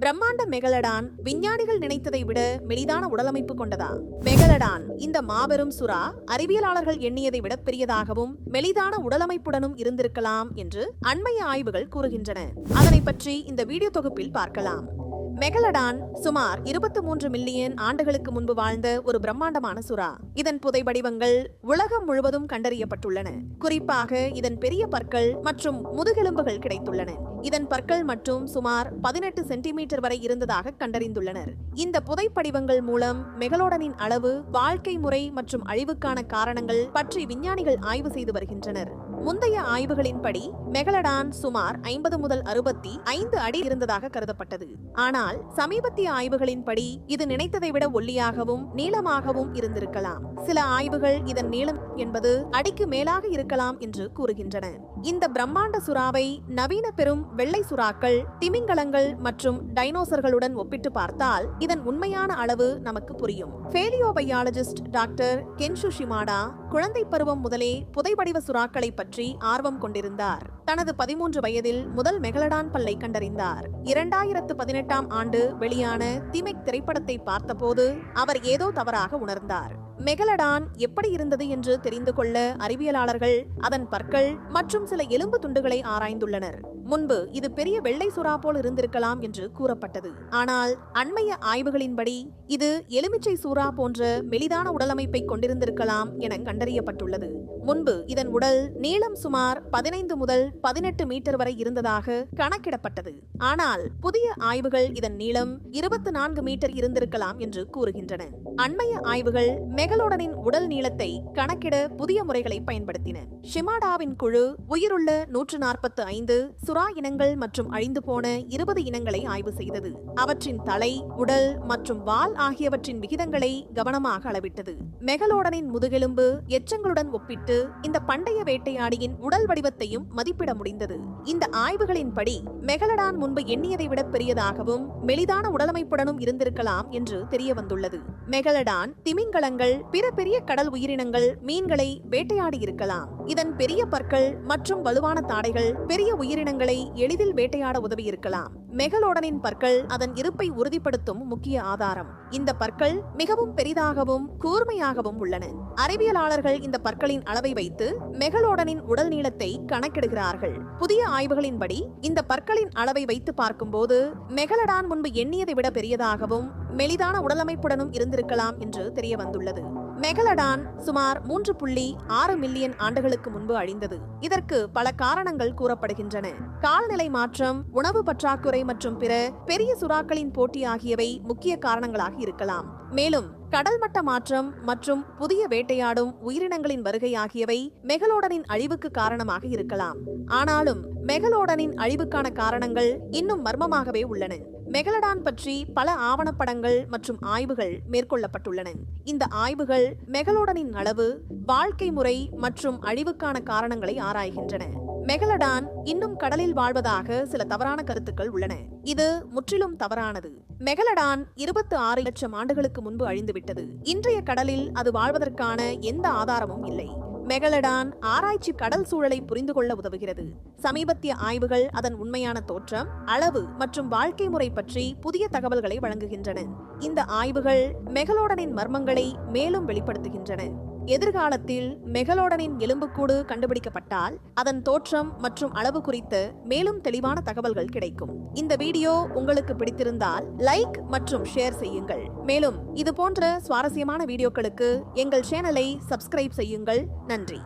பிரம்மாண்ட மெகலடான் விஞ்ஞானிகள் நினைத்ததை விட மெலிதான உடலமைப்பு கொண்டதா? மெகலடான் இந்த மாபெரும் சுறா அறிவியலாளர்கள் எண்ணியதை விட பெரியதாகவும் மெலிதான உடலமைப்புடனும் இருந்திருக்கலாம் என்று அண்மைய ஆய்வுகள் கூறுகின்றன. அதனை பற்றி இந்த வீடியோ தொகுப்பில் பார்க்கலாம். மெகலடான் சுமார் இருபத்தி மூன்று மில்லியன் ஆண்டுகளுக்கு முன்பு வாழ்ந்த ஒரு பிரம்மாண்டமான சுறா. இதன் புதை வடிவங்கள் உலகம் முழுவதும் கண்டறியப்பட்டுள்ளன. குறிப்பாக இதன் பெரிய பற்கள் மற்றும் முதுகெலும்புகள் கிடைத்துள்ளன. இதன் பற்கள் மற்றும் சுமார் பதினெட்டு சென்டிமீட்டர் வரை இருந்ததாக கண்டறிந்துள்ளனர். இந்த புதைப்படிவங்கள் மூலம் மெகலோடனின் அளவு வாழ்க்கை முறை மற்றும் அழிவுக்கான காரணங்கள் பற்றி விஞ்ஞானிகள் ஆய்வு செய்து வருகின்றனர். முந்தைய ஆய்வுகளின்படி மெகலடான் சுமார் ஐம்பது முதல் அறுபத்தி ஐந்து அடி இருந்ததாக கருதப்பட்டது. ஆனால் சமீபத்திய ஆய்வுகளின்படி இது நினைத்ததை விட ஒல்லியாகவும் நீளமாகவும் இருந்திருக்கலாம். சில ஆய்வுகள் இதன் நீளம் என்பது அடிக்கு மேலாக இருக்கலாம் என்று கூறுகின்றன. இந்த பிரம்மாண்ட சுறாவை நவீன பெரும் வெள்ளை சுறாக்கள் திமிங்கலங்கள் மற்றும் டைனோசர்களுடன் ஒப்பிட்டு பார்த்தால் இதன் உண்மையான அளவு நமக்கு புரியும். பேலியோபயாலஜிஸ்ட் டாக்டர் கென்ஷு ஷிமாடா குழந்தை பருவம் முதலே புதைபடிவ சுறாக்களை பற்றி ஆர்வம் கொண்டிருந்தார். தனது பதிமூன்று வயதில் முதல் மெகலடான் பல்லை கண்டறிந்தார். இரண்டாயிரத்து பதினெட்டாம் ஆண்டு வெளியான திமிக் திரைப்படத்தை பார்த்தபோது அவர் ஏதோ தவறாக உணர்ந்தார். மெகலடான் எப்படி இருந்தது என்று தெரிந்து கொள்ள அறிவியலாளர்கள் அதன் பற்கள் மற்றும் சில எலும்பு துண்டுகளை ஆராய்ந்துள்ளனர். முன்பு இது பெரிய வெள்ளை சுறா போல் இருந்திருக்கலாம் என்று கூறப்பட்டது. ஆனால் அண்மைய ஆய்வுகளின்படி இது எலுமிச்சை சூறா போன்ற மெலிதான உடலமைப்பை கொண்டிருந்திருக்கலாம் என கண்டறியப்பட்டுள்ளது. முன்பு இதன் உடல் நீளம் சுமார் பதினைந்து முதல் பதினெட்டு மீட்டர் வரை இருந்ததாக கணக்கிடப்பட்டது. ஆனால் புதிய ஆய்வுகள் இதன் நீளம் இருபத்தி நான்கு மீட்டர் இருந்திருக்கலாம் என்று கூறுகின்றன. அண்மைய ஆய்வுகள் மெகலோடனின் உடல் நீளத்தை கணக்கிட புதிய முறைகளை பயன்படுத்தின. ஷிமாடாவின் குழு உயிருள்ள நூற்று நாற்பத்து ஐந்து சுறா இனங்கள் மற்றும் அழிந்து போன இருபது இனங்களை ஆய்வு செய்தது. அவற்றின் தலை உடல் மற்றும் வால் ஆகியவற்றின் விகிதங்களை கவனமாக அளவிட்டது. மெகலோடனின் முதுகெலும்பு எச்சங்களுடன் ஒப்பிட்டு இந்த பண்டைய வேட்டையாடியின் உடல் வடிவத்தையும் மதிப்பிட முடிந்தது. இந்த ஆய்வுகளின்படி மெகலடான் முன்பு எண்ணியதை விட பெரியதாகவும் மெலிதான உடலமைப்புடனும் இருந்திருக்கலாம் என்று தெரிய வந்துள்ளது மெகலடான் திமிங்கலங்கள் பிற பெரிய கடல் உயிரினங்கள் மீன்களை வேட்டையாடி இருக்கலாம். இதன் பெரிய பற்கள் மற்றும் வலுவான தாடைகள் பெரிய உயிரினங்களை எளிதில் வேட்டையாட உதவியிருக்கலாம். மெகலோடனின் பற்கள் அதன் இருப்பை உறுதிப்படுத்தும் முக்கிய ஆதாரம். இந்த பற்கள் மிகவும் பெரிதாகவும் கூர்மையாகவும் உள்ளன. அறிவியலாளர்கள் இந்த பற்களின் அளவை வைத்து மெகலோடனின் உடல் நீளத்தை கணக்கிடுகிறார்கள். புதிய ஆய்வுகளின்படி இந்த பற்களின் அளவை வைத்து பார்க்கும்போது மெகலடான் முன்பு எண்ணியதை விட பெரியதாகவும் மெலிதான உடலமைப்புடனும் இருந்திருக்கலாம் என்று தெரிய வந்துள்ளது மெகலடான் சுமார் மூன்று புள்ளி ஆறு மில்லியன் ஆண்டுகளுக்கு முன்பு அழிந்தது. இதற்கு பல காரணங்கள் கூறப்படுகின்றன. காலநிலை மாற்றம் உணவு பற்றாக்குறை மற்றும் பிற பெரிய சுறாக்களின் போட்டி ஆகியவை முக்கிய காரணங்களாக இருக்கலாம். மேலும் கடல் மட்ட மாற்றம் மற்றும் புதிய வேட்டையாடும் உயிரினங்களின் வருகை ஆகியவை மெகலோடனின் அழிவுக்கு காரணமாக இருக்கலாம். ஆனாலும் மெகலோடனின் அழிவுக்கான காரணங்கள் இன்னும் மர்மமாகவே உள்ளன. மெகலடான் பற்றி பல ஆவணப்படங்கள் மற்றும் ஆய்வுகள் மேற்கொள்ளப்பட்டுள்ளன. இந்த ஆய்வுகள் மெகலோடனின் அளவு வாழ்க்கை முறை மற்றும் அழிவுக்கான காரணங்களை ஆராய்கின்றன. மெகலடான் இன்னும் கடலில் வாழ்வதாக சில தவறான கருத்துக்கள் உள்ளன. இது முற்றிலும் தவறானது. மெகலடான் இருபத்தி ஆறு லட்சம் ஆண்டுகளுக்கு முன்பு அழிந்துவிட்டது. இன்றைய கடலில் அது வாழ்வதற்கான எந்த ஆதாரமும் இல்லை. மெகலடான் ஆராய்ச்சி கடல் சூழலை புரிந்து கொள்ள உதவுகிறது. சமீபத்திய ஆய்வுகள் அதன் உண்மையான தோற்றம் அளவு மற்றும் வாழ்க்கை முறை பற்றி புதிய தகவல்களை வழங்குகின்றன. இந்த ஆய்வுகள் மெகலோடனின் மர்மங்களை மேலும் வெளிப்படுத்துகின்றன. எதிர்காலத்தில் மெகலோடனின் எலும்புக்கூடு கண்டுபிடிக்கப்பட்டால் அதன் தோற்றம் மற்றும் அளவு குறித்து மேலும் தெளிவான தகவல்கள் கிடைக்கும். இந்த வீடியோ உங்களுக்கு பிடித்திருந்தால் லைக் மற்றும் ஷேர் செய்யுங்கள். மேலும் இது போன்ற சுவாரஸ்யமான வீடியோக்களுக்கு எங்கள் சேனலை சப்ஸ்கிரைப் செய்யுங்கள். நன்றி.